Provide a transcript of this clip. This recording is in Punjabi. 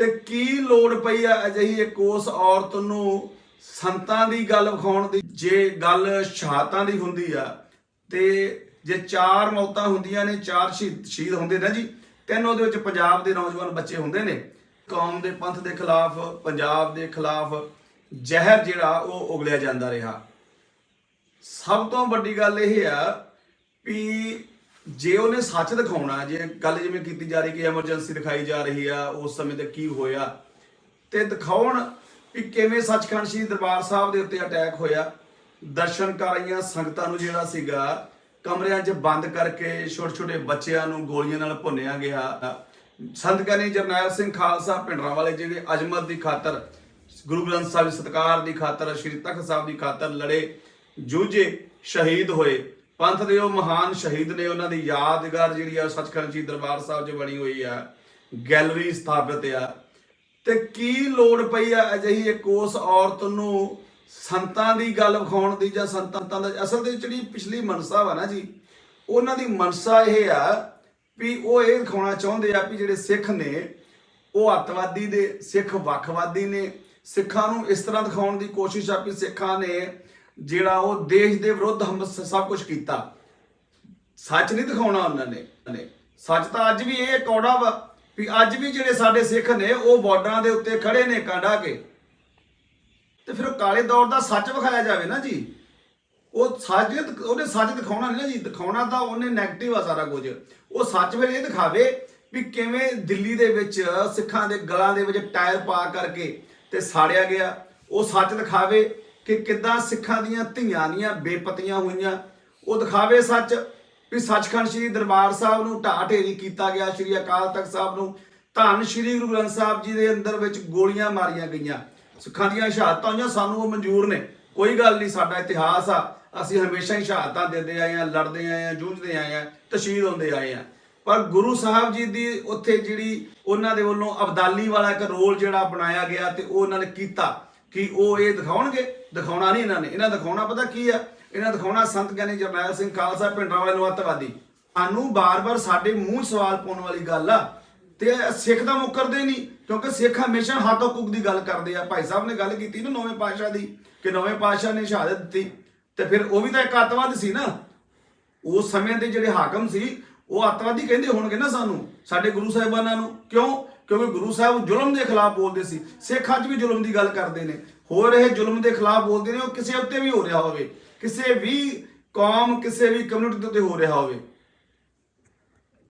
ਤੇ ਕੀ ਲੋੜ ਪਈ ਆ ਅਜਿਹੀ ਇੱਕ ਉਸ ਔਰਤ ਨੂੰ ਸੰਤਾਂ ਦੀ ਗੱਲ ਵਿਖਾਉਣ ਦੀ? ਜੇ ਗੱਲ ਸ਼ਹਾਦਤਾਂ ਦੀ ਹੁੰਦੀ ਆ, ਤੇ ਜੇ ਚਾਰ ਮੌਤਾਂ ਹੁੰਦੀਆਂ ਨੇ, ਚਾਰ ਸ਼ਹੀਦ ਸ਼ਹੀਦ ਹੁੰਦੇ ਨੇ ਜੀ, ਤਿੰਨ ਉਹਦੇ ਵਿੱਚ ਪੰਜਾਬ ਦੇ ਨੌਜਵਾਨ ਬੱਚੇ ਹੁੰਦੇ ਨੇ। ਕੌਮ ਦੇ ਪੰਥ ਦੇ ਖਿਲਾਫ, ਪੰਜਾਬ ਦੇ ਖਿਲਾਫ ਜ਼ਹਿਰ ਜਿਹੜਾ, ਉਹ ਉਗਲਿਆ ਜਾਂਦਾ ਰਿਹਾ। ਸਭ ਤੋਂ ਵੱਡੀ ਗੱਲ ਇਹ ਆ ਵੀ ਜੇ ਉਹਨੇ ਸੱਚ ਦਿਖਾਉਣਾ, ਜੇ ਗੱਲ ਜਿਵੇਂ ਕੀਤੀ ਜਾ ਰਹੀ ਕਿ ਐਮਰਜੈਂਸੀ ਦਿਖਾਈ ਜਾ ਰਹੀ ਆ, ਉਸ ਸਮੇਂ ਤੇ ਕੀ ਹੋਇਆ, ਤੇ ਦਿਖਾਉਣ ਵੀ ਕਿਵੇਂ ਸੱਚਖੰਡ ਸ੍ਰੀ ਦਰਬਾਰ ਸਾਹਿਬ ਦੇ ਉੱਤੇ ਅਟੈਕ ਹੋਇਆ। ਦਰਸ਼ਨਕਾਰੀਆਂ, ਸੰਗਤਾਂ ਨੂੰ ਜਿਹੜਾ ਸੀਗਾ, ਕਮਰਿਆਂ 'ਚ ਬੰਦ ਕਰਕੇ ਛੋਟੇ ਛੋਟੇ ਬੱਚਿਆਂ ਨੂੰ ਗੋਲੀਆਂ ਨਾਲ ਭੁੰਨਿਆ ਗਿਆ। ਸੰਤ ਗਿਆਨੀ ਜਰਨੈਲ ਸਿੰਘ ਖਾਲਸਾ ਪਿੰਡਰਾਂ ਵਾਲੇ, ਜਿਹੜੇ ਅਜਮਤ ਦੀ ਖਾਤਰ, ਗੁਰੂ ਗ੍ਰੰਥ ਸਾਹਿਬ ਦੇ ਸਤਕਾਰ ਦੀ ਖਾਤਰ, ਸ਼੍ਰੀ ਤਖਤ ਸਾਹਿਬ ਦੀ ਖਾਤਰ ਲੜੇ, ਜੂਝੇ, ਸ਼ਹੀਦ ਹੋਏ। ਪੰਥ ਦੇ ਉਹ ਮਹਾਨ ਸ਼ਹੀਦ ਨੇ ਉਹਨਾਂ ਦੀ ਯਾਦਗਾਰ ਜਿਹੜੀ ਆ, ਸੱਚਖੰਡ ਜੀ ਦਰਬਾਰ ਸਾਹਿਬ 'ਚ ਬਣੀ ਹੋਈ ਆ, ਗੈਲਰੀ ਸਥਾਪਿਤ ਆ। ਤੇ ਕੀ ਲੋੜ ਪਈ ਆ ਅਜਿਹੀ ਇੱਕ ਉਸ ਔਰਤ ਨੂੰ ਸੰਤਾਂ ਦੀ ਗੱਲ ਵਿਖਾਉਣ ਦੀ ਜਾਂ ਸੰਤਾਂ ਦਾ ਅਸਲ ਦੇ ਜਿਹੜੀ ਪਿਛਲੀ ਮਨਸਾ ਵਾ ਨਾ ਜੀ, ਉਹਨਾਂ ਦੀ ਮਨਸਾ ਇਹ ਆ ਵੀ ਉਹ ਇਹ ਦਿਖਾਉਣਾ ਚਾਹੁੰਦੇ ਆ ਵੀ ਜਿਹੜੇ ਸਿੱਖ ਨੇ, ਉਹ ਅੱਤਵਾਦੀ ਦੇ ਸਿੱਖ ਵੱਖਵਾਦੀ ਨੇ। ਸਿੱਖਾਂ ਨੂੰ ਇਸ ਤਰ੍ਹਾਂ ਦਿਖਾਉਣ ਦੀ ਕੋਸ਼ਿਸ਼ ਆ ਵੀ ਸਿੱਖਾਂ ਨੇ ਜਿਹੜਾ ਉਹ ਦੇਸ਼ ਦੇ ਵਿਰੁੱਧ ਹਮ ਸਭ ਕੁਝ ਕੀਤਾ। ਸੱਚ ਨਹੀਂ ਦਿਖਾਉਣਾ ਉਹਨਾਂ ਨੇ ਨੇ। ਸੱਚ ਤਾਂ ਅੱਜ ਵੀ ਇਹ ਕੌੜਾ ਵਾ ਵੀ ਅੱਜ ਵੀ ਜਿਹੜੇ ਸਾਡੇ ਸਿੱਖ ਨੇ, ਉਹ ਬਾਰਡਰਾਂ ਦੇ ਉੱਤੇ ਖੜੇ ਨੇ ਕਾਂਡਾ ਕੇ। ਤੇ ਫਿਰ ਉਹ ਕਾਲੇ ਦੌਰ ਦਾ ਸੱਚ ਵਿਖਾਇਆ ਜਾਵੇ ਨਾ ਜੀ। ਉਹ ਸੱਚ, ਉਹਨੇ ਸੱਚ ਦਿਖਾਉਣਾ ਨਹੀਂ ਨਾ ਜੀ। ਦਿਖਾਉਣਾ ਤਾਂ ਉਹਨੇ 네ਗੇਟਿਵ ਆ ਸਾਰਾ ਕੁਝ। ਉਹ ਸੱਚ ਫਿਰ ਇਹ ਦਿਖਾਵੇ ਵੀ ਕਿਵੇਂ ਦਿੱਲੀ ਦੇ ਵਿੱਚ ਸਿੱਖਾਂ ਦੇ ਗਲਾਂ ਦੇ ਵਿੱਚ ਟਾਇਰ ਪਾ ਕਰਕੇ ਤੇ ਸਾੜਿਆ ਗਿਆ। ਉਹ ਸੱਚ ਦਿਖਾਵੇ ਕਿ ਕਿੱਦਾਂ ਸਿੱਖਾਂ ਦੀਆਂ ਧੀਆਂ ਦੀਆਂ ਬੇਪਤੀਆਂ ਹੋਈਆਂ। ਉਹ ਦਿਖਾਵੇ ਸੱਚ ਵੀ ਸੱਚਖੰਡ ਸ੍ਰੀ ਦਰਬਾਰ ਸਾਹਿਬ ਨੂੰ ਢਾਹ ਢੇਰੀ ਕੀਤਾ ਗਿਆ। ਸ੍ਰੀ ਅਕਾਲ ਤਖਤ ਸਾਹਿਬ ਨੂੰ ਧੰਨ ਸ੍ਰੀ ਗੁਰੂ ਗ੍ਰੰਥ ਸਾਹਿਬ ਜੀ ਦੇ ਅੰਦਰ ਵਿੱਚ ਗੋਲੀਆਂ ਮਾਰੀਆਂ ਗਈਆਂ। ਸਿੱਖਾਂ ਦੀਆਂ ਸ਼ਹਾਦਤਾਂ ਹੋਈਆਂ, ਸਾਨੂੰ ਉਹ ਮਨਜ਼ੂਰ ਨੇ। ਕੋਈ ਗੱਲ ਨਹੀਂ, ਸਾਡਾ ਇਤਿਹਾਸ ਆ। ਅਸੀਂ ਹਮੇਸ਼ਾ ਹੀ ਸ਼ਹਾਦਤਾਂ ਦਿੰਦੇ ਆਏ ਆ ਲੜਦੇ ਆਏ ਆ ਜੂਝਦੇ ਆਏ ਆ ਤਸ਼ਹੀਦ ਹੁੰਦੇ ਆਏ ਆ ਪਰ ਗੁਰੂ ਸਾਹਿਬ ਜੀ ਦੀ ਉੱਥੇ ਜਿਹੜੀ ਉਹਨਾਂ ਦੇ ਵੱਲੋਂ ਅਬਦਾਲੀ ਵਾਲਾ ਇੱਕ ਰੋਲ ਜਿਹੜਾ ਬਣਾਇਆ ਗਿਆ ਤੇ ਉਹ ਉਹਨਾਂ ਨੇ ਕੀਤਾ। ਕਿ ਉਹ ਇਹ ਦਿਖਾਉਣਗੇ? ਦਿਖਾਉਣਾ ਨਹੀਂ ਇਹਨਾਂ ਨੇ। ਇਹਨਾਂ ਦਿਖਾਉਣਾ ਪਤਾ ਕੀ ਆ? ਇਹਨਾਂ ਦਿਖਾਉਣਾ ਸੰਤ ਗਿਆਨੀ ਜਰਨੈਲ ਸਿੰਘ ਖਾਲਸਾ ਪਿੰਡਰਾਂ ਵਾਲੇ ਨੂੰ ਅੱਤਵਾਦੀ। ਸਾਨੂੰ ਬਾਰ-ਬਾਰ ਸਾਡੇ ਮੂੰਹ ਸਵਾਲ ਪਾਉਣ ਵਾਲੀ ਗੱਲ ਆ ਤੇ ਸਿੱਖ ਤਾਂ ਮੁੱਕਰਦੇ ਨਹੀਂ, ਕਿਉਂਕਿ ਸਿੱਖ ਹਮੇਸ਼ਾ ਹੱਥੋਂ ਕੁੱਕ ਦੀ ਗੱਲ ਕਰਦੇ ਆ। ਭਾਈ ਸਾਹਿਬ ਨੇ ਗੱਲ ਕੀਤੀ ਨਾ ਨੌਵੇਂ ਪਾਤਸ਼ਾਹ ਦੀ, ਕਿ ਨੌਵੇਂ ਪਾਤਸ਼ਾਹ ਨੇ ਸ਼ਹਾਦਤ ਦਿੱਤੀ। ਤੇ ਫਿਰ ਉਹ ਵੀ ਤਾਂ ਇੱਕ ਅੱਤਵਾਦ ਸੀ ਨਾ। ਉਸ ਸਮੇਂ ਦੇ ਜਿਹੜੇ ਹਾਕਮ ਸੀ, ਉਹ ਅੱਤਵਾਦੀ ਕਹਿੰਦੇ ਹੋਣਗੇ ਨਾ ਸਾਨੂੰ, ਸਾਡੇ ਗੁਰੂ ਸਾਹਿਬਾਨਾਂ ਨੂੰ। ਕਿਉਂ? ਕਿਉਂਕਿ ਗੁਰੂ ਸਾਹਿਬ ਜ਼ੁਲਮ ਦੇ ਖਿਲਾਫ ਬੋਲਦੇ ਸੀ, ਸਿੱਖ ਅੱਜ ਵੀ ਜ਼ੁਲਮ ਦੀ ਗੱਲ ਕਰਦੇ ਨੇ। ਹੋ ਰਹੇ ਜ਼ੁਲਮ ਦੇ ਖਿਲਾਫ ਬੋਲਦੇ ਨੇ, ਉਹ ਕਿਸੇ ਉੱਤੇ ਵੀ ਹੋ ਰਿਹਾ ਹੋਵੇ, ਕਿਸੇ ਵੀ ਕੌਮ, ਕਿਸੇ ਵੀ ਕਮਿਊਨਿਟੀ ਦੇ ਉੱਤੇ ਹੋ ਰਿਹਾ ਹੋਵੇ।